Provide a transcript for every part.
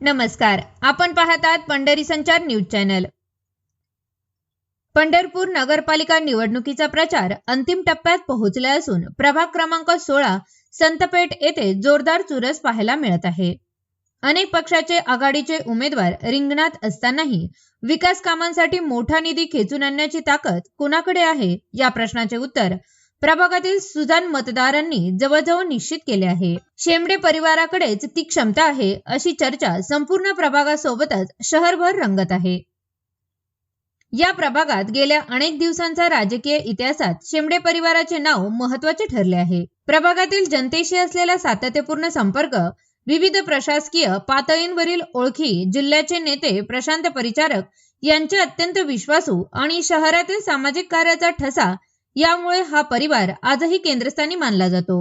नमस्कार. आपण पाहतात पंढरी संचार न्यूज चॅनल. पंढरपूर नगरपालिका निवडणुकीचा प्रचार अंतिम टप्प्यात पोहोचला असून प्रभाग क्रमांक सोळा संतपेठ येथे जोरदार चुरस पाहायला मिळत आहे. अनेक पक्षाचे आघाडीचे उमेदवार रिंगणात असतानाही विकास कामांसाठी मोठा निधी खेचून आणण्याची ताकद कुणाकडे आहे? या प्रश्नाचे उत्तर प्रभागातील सुजान मतदारांनी जवळजवळ निश्चित केले आहे. शेमडे परिवाराकडेच ती क्षमता आहे अशी चर्चा संपूर्ण प्रभागासोबतच शहरभर रंगत आहे. या प्रभागात गेल्या अनेक दिवसांचा राजकीय इतिहासात शेमडे परिवाराचे नाव महत्त्वाचे ठरले आहे. प्रभागातील जनतेशी असलेला सातत्यपूर्ण संपर्क विविध प्रशासकीय पातळींवरील ओळखी जिल्ह्याचे नेते प्रशांत परिचारक यांचे अत्यंत विश्वासू आणि शहरातील सामाजिक कार्याचा ठसा यामुळे हा परिवार आजही केंद्रस्थानी मानला जातो.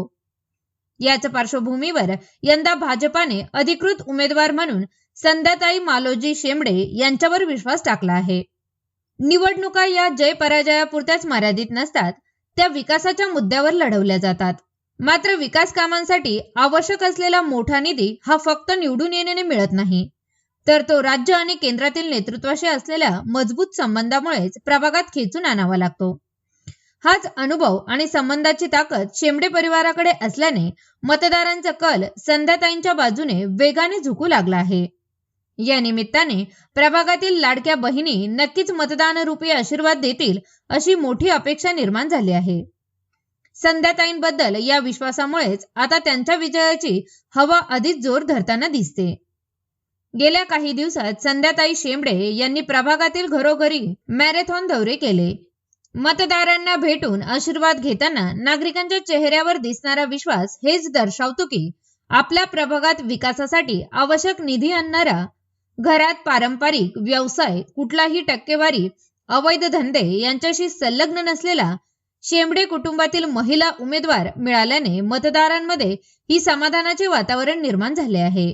याच पार्श्वभूमीवर यंदा भाजपाने अधिकृत उमेदवार म्हणून संध्याताई मालोजी शेमडे यांच्यावर विश्वास टाकला आहे. निवडणुका या जय पराजयापुरत्याच मर्यादित नसतात त्या विकासाच्या मुद्द्यावर लढवल्या जातात. मात्र विकास कामांसाठी आवश्यक असलेला मोठा निधी हा फक्त निवडून येण्याने मिळत नाही. तर तो राज्य आणि केंद्रातील नेतृत्वाशी असलेल्या मजबूत संबंधामुळेच प्रभागात खेचून आणावा लागतो. हाच अनुभव आणि संबंधाची ताकद शेंबडे परिवाराकडे असल्याने मतदारांचा कल संध्याताईंच्या बाजूने वेगाने झुकू लागला आहे. या निमित्ताने प्रभागातील लाडक्या बहिणी नक्कीच मतदान रूपी आशीर्वाद देतील अशी मोठी अपेक्षा निर्माण झाली आहे. संध्याताईंबद्दल या विश्वासामुळेच आता त्यांच्या विजयाची हवा अधिक जोर धरताना दिसते. गेल्या काही दिवसात संध्याताई शेमडे यांनी प्रभागातील घरोघरी मॅरेथॉन दौरे केले. मतदारांना भेटून आशीर्वाद घेताना नागरिकांच्या चेहऱ्यावर दिसणारा विश्वास हेच दर्शवतो की आपल्या प्रभागात विकासासाठी आवश्यक निधी आणणारा घरात पारंपरिक व्यवसाय कुठलाही टक्केवारी अवैध धंदे यांच्याशी संलग्न नसलेला शेंबडे कुटुंबातील महिला उमेदवार मिळाल्याने मतदारांमध्ये ही समाधानाचे वातावरण निर्माण झाले आहे.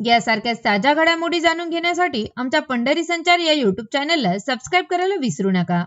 यासारख्या ताज्या घडामोडी जाणून घेण्यासाठी आमच्या पंढरी संचार या युट्यूब चॅनलला सबस्क्राईब करायला विसरू नका.